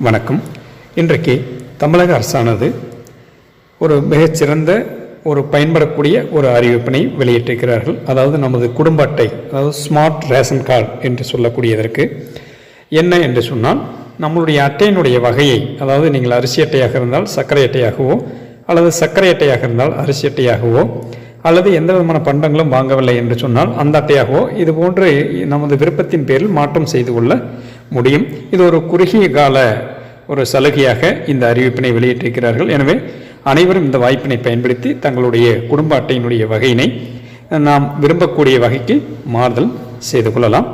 வணக்கம். இன்றைக்கு தமிழக அரசானது ஒரு மிகச்சிறந்த ஒரு பயன்படக்கூடிய ஒரு அறிவிப்பினை வெளியிட்டிருக்கிறார்கள். அதாவது நமது குடும்ப அட்டை அதாவது ஸ்மார்ட் ரேஷன் கார்டு என்று சொல்லக்கூடியதற்கு என்ன என்று சொன்னால் நம்மளுடைய அட்டையினுடைய வகையை அதாவது நீங்கள் அரிசி அட்டையாக இருந்தால் சர்க்கரை அட்டையாகவோ அல்லது சர்க்கரை அட்டையாக இருந்தால் அரிசி அட்டையாகவோ அல்லது எந்த விதமான பண்டங்களும் வாங்கவில்லை என்று சொன்னால் அந்த அட்டையாகவோ இது போன்று நமது விருப்பத்தின் பேரில் மாற்றம் செய்து கொள்ள முடியும். இது ஒரு குறுகிய கால ஒரு சலுகையாக இந்த அறிவிப்பினை வெளியிட்டிருக்கிறார்கள். எனவே அனைவரும் இந்த வாய்ப்பினை பயன்படுத்தி தங்களுடைய குடும்ப அட்டையினுடைய வகையினை நாம் விரும்பக்கூடிய வகைக்கு மாறுதல் செய்து கொள்ளலாம்.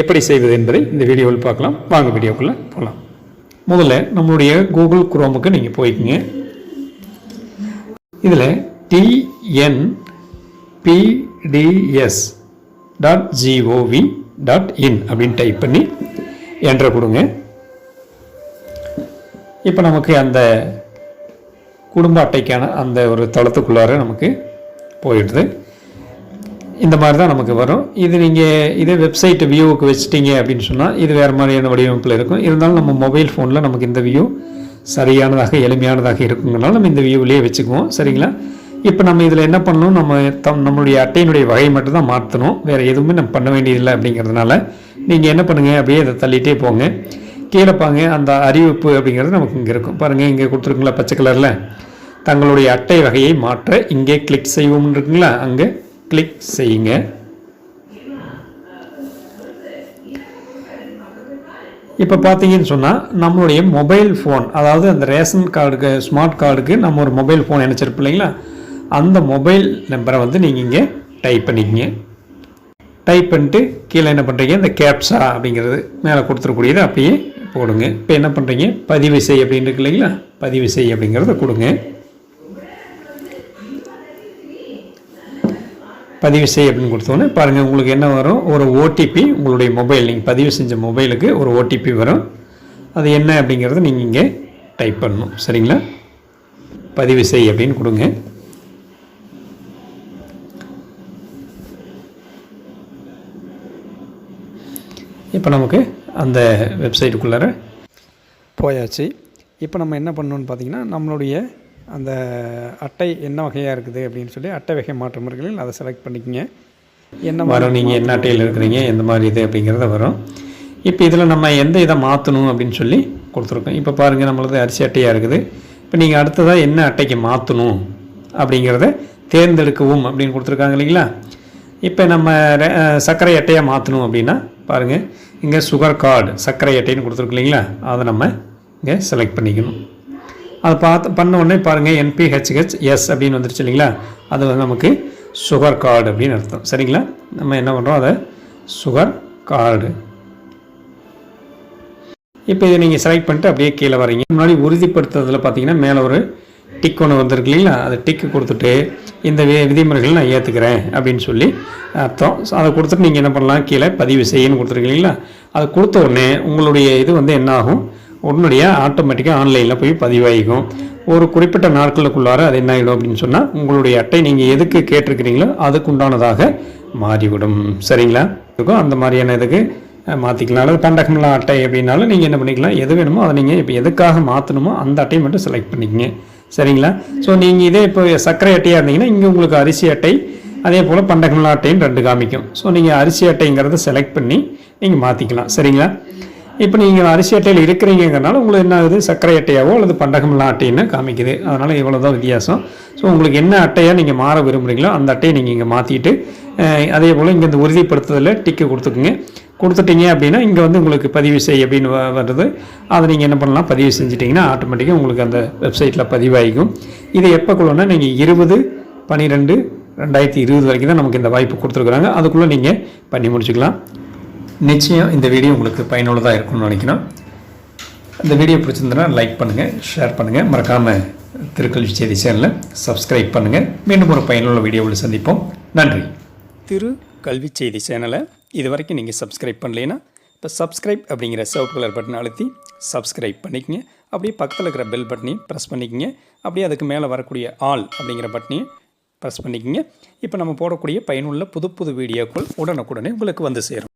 எப்படி செய்வது என்பதை இந்த வீடியோவில் பார்க்கலாம். வாங்க வீடியோக்குள்ளே போகலாம் முதல்ல நம்மளுடைய கூகுள் குரோமுக்கு நீங்கள் போய்க்குங்க. இதில் TN PDS dot gov dot in அப்படின்னு டைப் பண்ணி என்ட்ரு கொடுங்க. இப்போ நமக்கு அந்த குடும்ப அட்டைக்கான அந்த ஒரு தளத்துக்குள்ளார நமக்கு போயிடுது. இந்த மாதிரி தான் நமக்கு வரும். இது நீங்கள் இதே வெப்சைட் வியூவுக்கு வச்சிட்டீங்க அப்படின்னு சொன்னால் இது வேறு மாதிரியான வடிவமைப்பில் இருக்கும். இருந்தாலும் நம்ம மொபைல் ஃபோனில் நமக்கு இந்த வியூ சரியானதாக எளிமையானதாக இருக்குங்கனால நம்ம இந்த வியூவிலேயே வச்சுக்குவோம். சரிங்களா? இப்போ நம்ம இதில் என்ன பண்ணணும்? நம்ம தம் நம்மளுடைய அட்டையினுடைய வகை மட்டும் தான் மாற்றணும் வேறு எதுவுமே நம்ம பண்ண வேண்டியதில்லை அப்படிங்கிறதுனால நீங்கள் என்ன பண்ணுங்கள் அப்படியே அதை தள்ளிட்டே போங்க. கீழே பாங்க அந்த அறிவிப்பு அப்படிங்கிறது நமக்கு இங்கே இருக்கும். பாருங்கள் இங்கே கொடுத்துருக்குங்களா பச்சை கலரில். தங்களுடைய அட்டை வகையை மாற்ற இங்கே கிளிக் செய்வோம்னு இருக்குங்களா? அங்கே கிளிக் செய்யுங்க. இப்போ பார்த்தீங்கன்னு சொன்னால் நம்மளுடைய மொபைல் ஃபோன் அதாவது அந்த ரேஷன் கார்டுக்கு ஸ்மார்ட் கார்டுக்கு நம்ம ஒரு மொபைல் ஃபோன் இணைச்சிருப்போம் இல்லைங்களா? அந்த மொபைல் நம்பரை வந்து நீங்கள் இங்கே டைப் பண்ணிக்கங்க. டைப் பண்ணிட்டு கீழே என்ன பண்ணுறீங்க இந்த கேப்ஸா அப்படிங்கிறது மேலே கொடுத்துருக்கூடியது அப்படியே போடுங்க. இப்போ என்ன பண்ணுறீங்க பதிவு செய் அப்படின்னு இருக்கு இல்லைங்களா? பதிவு செய் அப்படிங்கிறத கொடுங்க. பதிவு செய் அப்படின்னு கொடுத்தோன்னே பாருங்கள் உங்களுக்கு என்ன வரும்? ஒரு ஓடிபி உங்களுடைய மொபைல் நீங்கள் பதிவு செஞ்ச மொபைலுக்கு ஒரு ஓடிபி வரும். அது என்ன அப்படிங்கிறத நீங்கள் இங்கே டைப் பண்ணணும். சரிங்களா? பதிவு செய் அப்படின்னு கொடுங்க. இப்போ நமக்கு அந்த வெப்சைட்டுக்குள்ளார போயாச்சு. இப்போ நம்ம என்ன பண்ணணும்னு பார்த்தீங்கன்னா நம்மளுடைய அந்த அட்டை என்ன வகையாக இருக்குது அப்படின்னு சொல்லி அட்டை வகை மாற்றம் இருக்கிறீங்க அதை செலக்ட் பண்ணிக்கங்க. என்ன வரும் நீங்கள் என்ன அட்டையில் இருக்கிறீங்க எந்த மாதிரி இது அப்படிங்கிறத வரும். இப்போ இதில் நம்ம எந்த இதை மாற்றணும் அப்படின்னு சொல்லி கொடுத்துருக்கோம். இப்போ பாருங்கள் நம்மளது அரிசி அட்டையாக இருக்குது. இப்போ நீங்கள் அடுத்ததாக என்ன அட்டைக்கு மாற்றணும் அப்படிங்கிறத தேர்ந்தெடுக்கவும் அப்படின்னு கொடுத்துருக்காங்க இல்லைங்களா? இப்போ நம்ம சர்க்கரை அட்டையாக மாற்றணும் அப்படின்னா பாருங்கள் இங்கே சுகர் கார்டு சர்க்கரை அட்டைன்னு கொடுத்துருக்கு இல்லைங்களா? அதை நம்ம இங்கே செலக்ட் பண்ணிக்கணும். அதை பார்த்து பண்ண உடனே பாருங்கள் என்பிஹெச்ஹெச் எஸ் அப்படின்னு வந்துருச்சு இல்லைங்களா? அது வந்து நமக்கு சுகர் கார்டு அப்படின்னு அர்த்தம். சரிங்களா? நம்ம என்ன பண்ணுறோம் அதை சுகர் கார்டு இப்போ இதை நீங்கள் செலக்ட் பண்ணிட்டு அப்படியே கீழே வரீங்க முன்னாடி உறுதிப்படுத்துறதுல பார்த்தீங்கன்னா மேலே ஒரு டிக் ஒன்று வந்திருக்கு இல்லைங்களா? அதை டிக்கு கொடுத்துட்டு இந்த வி விதிமுறைகளை நான் ஏற்றுக்கிறேன் அப்படின்னு சொல்லி அர்த்தம். ஸோ அதை கொடுத்துட்டு நீங்கள் என்ன பண்ணலாம்? கீழே பதிவு செய்யணும்னு கொடுத்துருக்கீங்களா அதை கொடுத்த உடனே உங்களுடைய இது வந்து என்னாகும் உடனடியாக ஆட்டோமேட்டிக்காக ஆன்லைனில் போய் பதிவாகிக்கும் ஒரு குறிப்பிட்ட நாட்களுக்குள்ளார அது என்ன ஆகிடும் அப்படின்னு சொன்னால் உங்களுடைய அட்டை நீங்கள் எதுக்கு கேட்டிருக்கிறீங்களோ அதுக்கு உண்டானதாக மாறிவிடும். சரிங்களா? இருக்கும் அந்த மாதிரியான இதுக்கு மாற்றிக்கலாம் அல்லது பண்டகம்லா அட்டை அப்படின்னாலும் நீங்கள் என்ன பண்ணிக்கலாம்? எது வேணுமோ அதை நீங்கள் இப்போ எதுக்காக மாற்றணுமோ அந்த அட்டையை மட்டும் செலக்ட் பண்ணிக்கங்க. சரிங்களா? ஸோ நீங்கள் இதே இப்போ சர்க்கரை அட்டையாக இருந்தீங்கன்னா இங்கே உங்களுக்கு அரிசி அட்டை அதே போல் பண்டகமலா அட்டைன்னு ரெண்டு காமிக்கும். ஸோ நீங்கள் அரிசி அட்டைங்கிறத செலக்ட் பண்ணி நீங்கள் மாற்றிக்கலாம் சரிங்களா? இப்போ நீங்கள் அரிசி அட்டையில் இருக்கிறீங்கிறனால உங்களுக்கு என்ன ஆகுது? சர்க்கரை அட்டையாவோ அல்லது பண்டகமலா அட்டைன்னு காமிக்குது. அதனால் இவ்வளோ தான் வித்தியாசம். ஸோ உங்களுக்கு என்ன அட்டையாக நீங்கள் மாற விரும்புகிறீங்களோ அந்த அட்டையை நீங்கள் இங்கே மாற்றிட்டு அதே போல் இங்கே இந்த உறுதிப்படுத்துதலில் டிக்கு கொடுத்துக்குங்க. கொடுத்துட்டீங்க அப்படின்னா இங்கே வந்து உங்களுக்கு பதிவு செய் அப்படின்னு வ- வருது அதை நீங்கள் என்ன பண்ணலாம்? பதிவு செஞ்சிட்டிங்கன்னா ஆட்டோமேட்டிக்காக உங்களுக்கு அந்த வெப்சைட்டில் பதிவாகிக்கும். இதை எப்போ கொள்ளணும்னா நீங்கள் இருபது பன்னிரெண்டு ரெண்டாயிரத்தி இருபது வரைக்கும் தான் நமக்கு இந்த வாய்ப்பு கொடுத்துருக்குறாங்க. அதுக்குள்ளே நீங்கள் பண்ணி முடிச்சுக்கலாம். நிச்சயம் இந்த வீடியோ உங்களுக்கு பயனுள்ளதாக இருக்கும்னு நினைக்கிறோம். இந்த வீடியோ பிடிச்சிருந்தனா லைக் பண்ணுங்கள் ஷேர் பண்ணுங்கள் மறக்காமல் திருக்கல்வி செய்தி சேனலை சப்ஸ்கிரைப் பண்ணுங்கள் மீண்டும் ஒரு பயனுள்ள வீடியோவில் சந்திப்போம். நன்றி. திரு கல்வி செய்தி சேனலை இது வரைக்கும் நீங்கள் சப்ஸ்கிரைப் பண்ணலைன்னா இப்போ சப்ஸ்கிரைப் அப்படிங்கிற சிவப்பு கலர் பட்டன் அழுத்தி சப்ஸ்கிரைப் பண்ணிக்கங்க. அப்படியே பக்கத்தில் இருக்கிற பெல் பட்டனையும் ப்ரெஸ் பண்ணிக்கங்க. அப்படியே அதுக்கு மேலே வரக்கூடிய ஆல் அப்படிங்கிற பட்டனையும் ப்ரெஸ் பண்ணிக்கங்க. இப்போ நம்ம போடக்கூடிய பயனுள்ள புது புது வீடியோக்கள் உடனுக்குடனே உங்களுக்கு வந்து சேரும்.